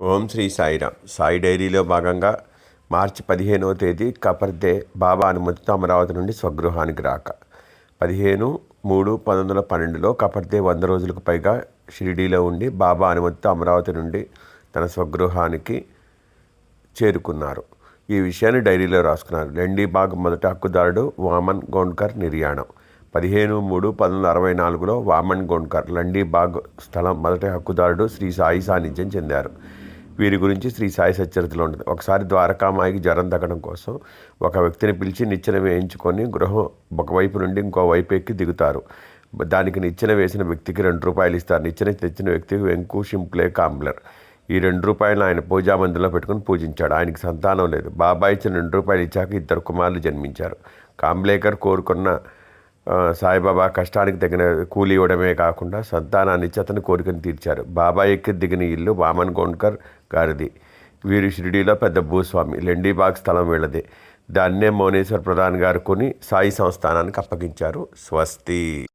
ఓం శ్రీ సాయిరామ్. సాయి డైరీలో భాగంగా మార్చి పదిహేనవ తేదీ కపర్దే బాబా అనుమతితో అమరావతి నుండి స్వగృహానికి రాక. పదిహేను మూడు పంతొమ్మిది వందల పన్నెండులో కపర్దే వంద రోజులకు పైగా షిరిడీలో ఉండి బాబా అనుమతితో అమరావతి నుండి తన స్వగృహానికి చేరుకున్నారు. ఈ విషయాన్ని డైరీలో రాసుకున్నారు. లెండీబాగ్ మొదటి హక్కుదారుడు వామన్ గోండ్కర్ నిర్యాణం. పదిహేను మూడు పంతొమ్మిది వందల అరవై నాలుగులో వామన్ గోండ్కర్ లండీబాగ్ స్థలం మొదటి హక్కుదారుడు శ్రీ సాయి సాన్నిధ్యం చెందారు. వీరి గురించి శ్రీ సాయి సచ్చరితలో ఉంటుంది. ఒకసారి ద్వారకామాయికి జ్వరం తగ్గడం కోసం ఒక వ్యక్తిని పిలిచి నిచ్చెన వేయించుకొని గృహం ఒకవైపు నుండి ఇంకో వైపు ఎక్కి దిగుతారు. దానికి నిచ్చెన వేసిన వ్యక్తికి రెండు రూపాయలు ఇస్తారు. నిచ్చెన తెచ్చిన వ్యక్తికి వెంకు షింప్లే కాంబ్లర్. ఈ రెండు రూపాయలు ఆయన పూజా మందిలో పెట్టుకుని పూజించాడు. ఆయనకి సంతానం లేదు. బాబాయి ఇచ్చిన రెండు రూపాయలు ఇచ్చాక ఇద్దరు కుమారులు జన్మించారు. కాంబ్లేకర్ కోరుకున్న సాయిబాబా కష్టానికి తగిన కూలి ఇవ్వడమే కాకుండా సంతానాన్ని అతని కోరికను తీర్చారు. బాబా ఎక్కి దిగిన ఇల్లు వామన్ గోండ్కర్ గారిది. వీరు షిరిడీలో పెద్ద భూస్వామి లెండీబాగ్ స్థలం వీళ్ళది. దాన్నే మౌనేశ్వర్ ప్రధాన్ గారు కొని సాయి సంస్థానానికి అప్పగించారు స్వస్తి.